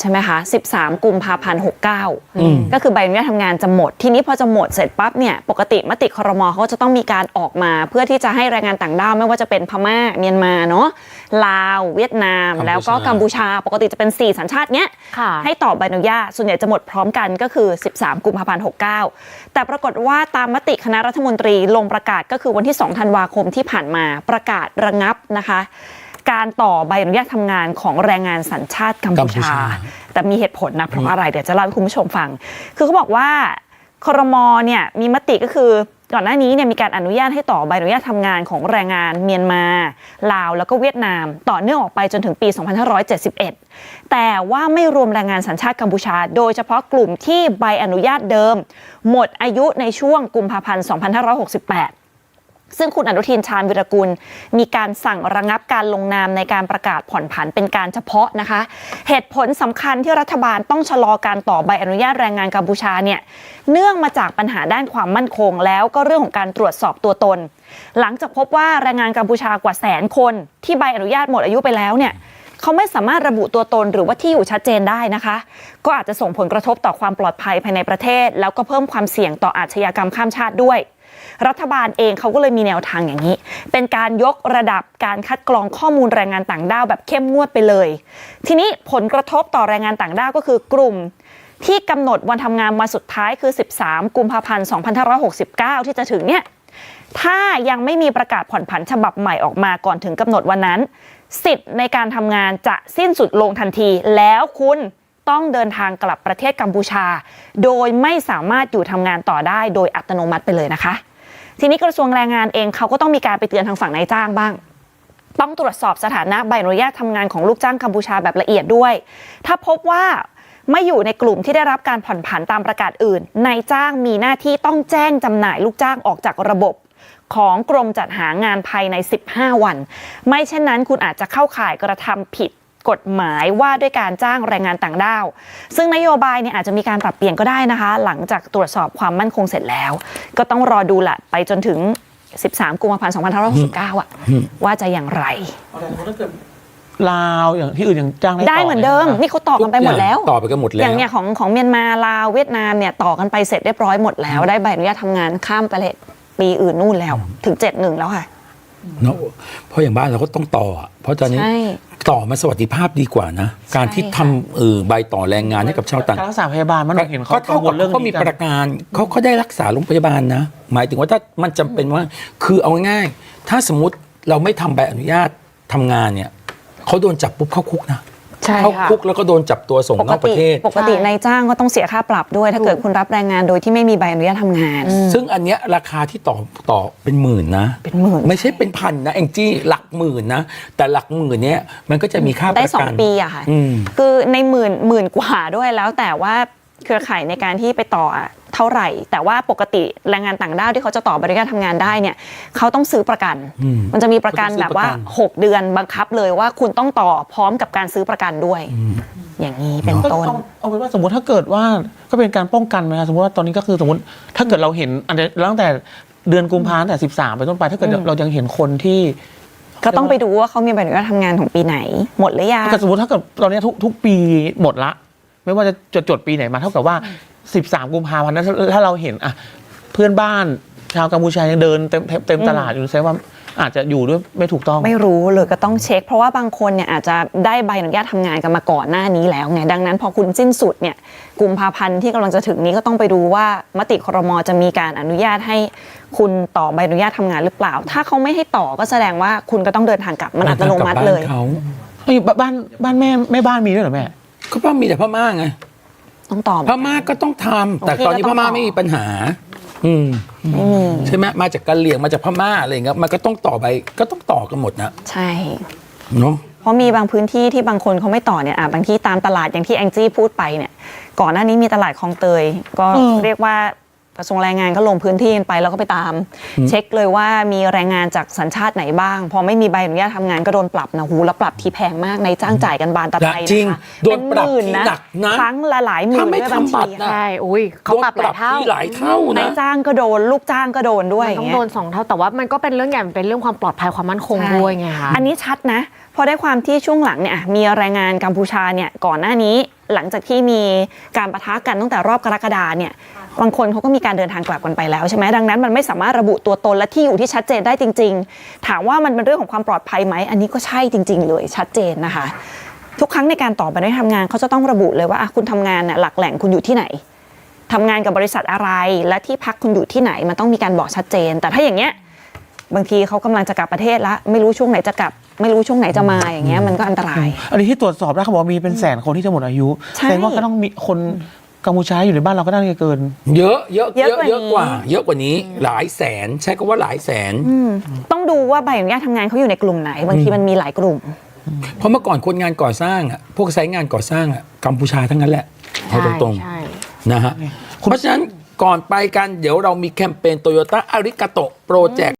ใช่ไหมคะ 13 กุมภาพันธ์อืม69 ก็คือใบอนุญาตทำงานจะหมด ทีนี้พอจะหมดเสร็จปั๊บเนี่ยปกติมติครมเขาก็จะต้องมีการออกมา เพื่อที่จะให้แรงงานต่างด้าวไม่ว่าจะเป็นพม่าเมียนมาเนาะลาว เวียดนามกัมพูชาแล้วก็กัมพูชาปกติจะเป็น 4 สัญชาติเนี้ยค่ะให้ต่อใบอนุญาตส่วนใหญ่จะหมดพร้อมกันก็คือ 13 กุมภาพันธ์69 แต่ปรากฏว่าตามมติคณะรัฐมนตรีลงประกาศก็คือวันที่ 2 ธันวาคมที่ผ่านมาประกาศระงับนะคะ การต่อใบอนุญาตทำงานของแรงงานสัญชาติกัมกัพูมพูชาชา แต่มีเหตุผลนะเพราะอะไรเดี๋ยวจะเล่าให้คุณผู้ชมฟัง คือเขาบอกว่าครมเนี่ยมีมติก็คือก่อนหน้านี้เนี่ยมีการอนุญาตให้ต่อใบอนุญาตทำงานของแรงงานเมียนมา ลาวแล้วก็เวียดนาม ต่อเนื่องออกไปจนถึงปี 2571 แต่ว่าไม่รวมแรงงานสัญชาติกัมพูชา โดยเฉพาะกลุ่มที่ใบอนุญาตเดิม หมดอายุในช่วงกุมภาพันธ์ 2568 ซึ่งคุณอนุทินชาญวิรกุลมีการสั่งระงับการลงนามในการประกาศผ่อนผันเป็นการเฉพาะนะคะ เหตุผลสำคัญที่รัฐบาลต้องชะลอการต่อใบอนุญาตแรงงานกัมพูชาเนี่ยเนื่องมาจากปัญหาด้านความมั่นคง แล้วก็เรื่องของการตรวจสอบตัวตน หลังจากพบว่าแรงงานกัมพูชากว่าแสนคน ที่ใบอนุญาตหมดอายุไปแล้วเนี่ยเขาไม่สามารถระบุตัวตนหรือว่าที่อยู่ชัดเจนได้นะคะ ก็อาจจะส่งผลกระทบต่อความปลอดภัยภายในประเทศ แล้วก็เพิ่มความเสี่ยงต่ออาชญากรรมข้ามชาติด้วย รัฐบาลเองเขาก็เลยมีแนวทางอย่างนี้ เป็นการยกระดับการคัดกรองข้อมูลแรงงานต่างด้าวแบบเข้มงวดไปเลย ทีนี้ผลกระทบต่อแรงงานต่างด้าวก็คือกลุ่มที่กำหนดวันทำงานวันสุดท้ายคือ 13 กุมภาพันธ์ 2569 ที่จะถึงเนี่ย ถ้ายังไม่มีประกาศผ่อนผันฉบับใหม่ออกมาก่อนถึงกำหนดวันนั้น สิทธิ์ในการทำงานจะสิ้นสุดลงทันที แล้วคุณ ต้องเดินทางกลับประเทศกัมพูชา โดยไม่สามารถอยู่ทำงานต่อได้โดยอัตโนมัติไปเลยนะคะ ทีนี้กระทรวงแรงงานเองเขาก็ต้องมีการไปเตือนทางฝั่งนายจ้างบ้างต้องตรวจสอบสถานะใบอนุญาตทำงานของลูกจ้างกัมพูชาแบบละเอียดด้วย ถ้าพบว่าไม่อยู่ในกลุ่มที่ได้รับการผ่อนผันตามประกาศอื่น นายจ้างมีหน้าที่ต้องแจ้งจำหน่ายลูกจ้างออกจากระบบของกรมจัดหางานภายใน 15 วัน ไม่เช่นนั้นคุณอาจจะเข้าข่ายกระทำผิด กฎหมายว่าด้วยการจ้างแรงงานต่างด้าว ซึ่งนโยบายเนี่ยอาจจะมีการปรับเปลี่ยนก็ได้นะคะ หลังจากตรวจสอบความมั่นคงเสร็จแล้ว ก็ต้องรอดูแหละไปจนถึง 13 กุมภาพันธ์2569อะว่าจะอย่างไรถ้าเกิดลาวอย่างที่อื่นยังจ้างได้ได้ต่เหมือนเดิมะนี่เขาต่อกันไปหมดแล้วต่อไปกันหมดแล้วอย่างเนี้ยของของเมียนมาลาวเวียดนามเนี่ยต่อกันไปเสร็จเรียบร้อยหมดแล้วได้ใบอนุญาตทำงานข้ามประเทศปีอื่นนู่นแล้ว ถึงเจ็ดหนึ่งแล้วค่ะเนาะเพราะอย่างบ้านเราก็ต้องต่ออะเพราะตอนนี้ใช่ ต่อมาสวัสดิภาพดีกว่านะ การที่ใช่ทำเออใบต่อแรงงานให้กับชาวต่างการรักษาพยาบาลมันเห็นเขาก็เท่ากังวกับลเรื่องเขามีนี้ปกันระกันเขาเขาได้รักษาโรงพยาบาลนะ หมายถึงว่าถ้ามันจำเป็นว่า คือเอาง่ายๆถ้าสมมติเราไม่ทำใบอนุญาตทำงานเนี่ยเขาโดนจับปุ๊บเข้าคุกนะใช่ เข้าค่ะคุกแล้วก็โดนจับตัวส่งปนกอกปติระเทศ ปกตินายจ้างก็ต้องเสียค่าปรับด้วย ถ้าเกิดคุณรับแรงงานโดยที่ไม่มีใบอนุญาตทำงาน ซึ่งอันเนี้ยราคาที่ต่อต่อเป็นหมื่นนะ เป็นหมื่น ไม่ใช่เป็นพันนะแองจี้หลักหมื่นนะ แต่หลักหมื่นเนี้ยมันก็จะมีค่าปได้ระสอกังนปีอะค่ะอืมคือในหมื่นหมื่นกว่าด้วยแล้วแต่ว่าเครือข่ายในการที่ไปต่ออะ เท่าไหร่ แต่ว่าปกติแรงงานต่างด้าวที่เขาจะต่อใบอนุญาตทำงานได้เนี่ยเขาต้องซื้อประกันอืมมันจะมีประกันเขาต้องซื้อแบบว่าประกัน6เดือนบังคับเลยว่าคุณต้องต่อพร้อมกับการซื้อประกันด้วย อย่างนี้เป็นก็ต้นเอาเอาเป็นว่าสมมติถ้าเกิดว่าก็เป็นการป้องกันไหมครับสมมติว่าตอนนี้ก็คือสมมติถ้าเกิดเราเห็นอันเดียวตั้งแต่เดือนกุมภาพันธ์แต่สิบสามไปต้นไปถ้าเกิดอืมเรายังเห็นคนที่ก็ต้องไปดูว่าเขามีใบอนุญาตทำงานของปีไหน หมดหรือยังถ้าเกิดสมมติถ้าเกิดตอนนี้ทุกทุกปีหมดละ ไม่ว่าจะจดจดปีไหนมาเท่ากับว่า 13 กุมภาพันธ์นั้นถ้าถ้าเราเห็นอะเพื่อนบ้านชาวกัมพูชายังเดินเต็มเต็มเต็มตลาดอยู่แสดงว่าอาจจะอยู่ด้วยไม่ถูกต้อง ไม่รู้เลยก็ต้องเช็ค เพราะว่าบางคนเนี่ยอาจจะได้ใบอนุญาตทำงานกันมาก่อนหน้านี้แล้วไงดังนั้นพอคุณสิ้นสุดเนี่ยกุมภาพันธ์ที่กำลังจะถึงนี้ก็ต้องไปดูว่ามติครมจะมีการอนุญาตให้คุณต่อใบอนุญาตทำงานหรือเปล่า ถ้าเขาไม่ให้ต่อก็แสดงว่าคุณก็ต้องเดินทางกลับมันอัตโนมัติเลยเขาเอ้ยบ้านบ้านแม่แม่บ้านมีด้วยเหรอแม่ ก็พ่อมีแต่พม่าไง ต้องต่อพม่าก็ต้องทำแต่โอเคตอนนี้ก็พต้องม่าต่อไม่มีปัญหา อืมไม่มีใช่ไหมมาจากกะเหรี่ยงมาจากพม่าอะไรอย่างเงี้ยมันก็ต้องต่อไปก็ต้องต่อกันหมดนะใช่เนาะเพราะมีบางพื้นที่ที่บางคนเขาไม่ต่อเนี่ยอะบางที่ตามตลาดอย่างที่แองจี้พูดไปเนี่ย ก่อนหน้านี้มีตลาดคลองเตย ก็อืมเรียกว่า กระทรวงแรงงานก็ลงพื้นที่กันไปแล้วก็ไปตาม เช็คเลยว่ามีแรงงานจากสัญชาติไหนบ้าง พอไม่มีใบอนุญาตทำงานก็โดนปรับนะหูแล้วปรับทีแพงมากในจ้างจ่ายกันบานตะไคร้จริงนะคะโดนปรับเป็นหมื่นที่นะหนักนะครั้งละหลายหมื่นถ้าไม่ด้วยบางทำบัทีตรนะใช่อุ้ยเขาปรับหลายเท่าโดนปรับที่หลายเท่านะนายจ้างก็โดนลูกจ้างก็โดนด้วยมันอต้อย่างงโดเงี้ยนสองเท่าแต่ว่ามันก็เป็นเรื่องใหญ่มันเป็นเรื่องความปลอดภัยความมั่นคงใช่ด้วยไงคะอันนี้ชัดนะเพอได้ความที่ช่วงหลังเนี่ยอะมีแรงงานกัมพูชาเนี่ยก่อนหน้านี้ หลังจากที่มีการประทะกันตั้งแต่รอบกรกฎาเนี่ยบางคนเขาก็มีการเดินทางกลับกันไปแล้วใช่ไหมดังนั้นมันไม่สามารถระบุตัวตนและที่อยู่ที่ชัดเจนได้จริง ๆ ถามว่ามันเป็นเรื่องของความปลอดภัยไหมอันนี้ก็ใช่จริง ๆ เลยชัดเจนนะคะ ทุกครั้งในการต่อไปได้ทำงานเขาจะต้องระบุเลยว่าอะคุณทำงานน่ะหลักแหล่งคุณอยู่ที่ไหนทำงานกับบริษัทอะไรและที่พักคุณอยู่ที่ไหนมันต้องมีการบอกชัดเจน แต่ถ้าอย่างเงี้ยบางทีเขากำลังจะกลับประเทศแล้วไม่รู้ช่วงไหนจะกลับ ไม่รู้ช่วงไหนจะมาอย่างเงี้ยมันก็อันตราย อันนี้ที่ตรวจสอบได้เขาบอกว่ามีเป็นแสนคนที่จะหมดอายุใช่แสดงว่าก็ต้องมีคนกัมพูชาอยู่ในบ้านเราก็น่าจะเกิน เยอะเยอะเยอะกว่าเยอะกว่านี้เยอะกว่านี้หลายแสนใช้คำว่าหลายแสนต้องดูว่าใบอนุญาตทำงานเขาอยู่ในกลุ่มไหนบางทีมันมีหลายกลุ่ม เพราะเมื่อก่อนคนงานก่อสร้างอะพวกไซต์งานก่อสร้างอะกัมพูชาทั้งนั้นแหละเอาตรงใช่ๆนะฮะเพราะฉะนั้นก่อนไปกันเดี๋ยวเรามีแคมเปญโตโยต้าอาริกาโตโปรเจกต์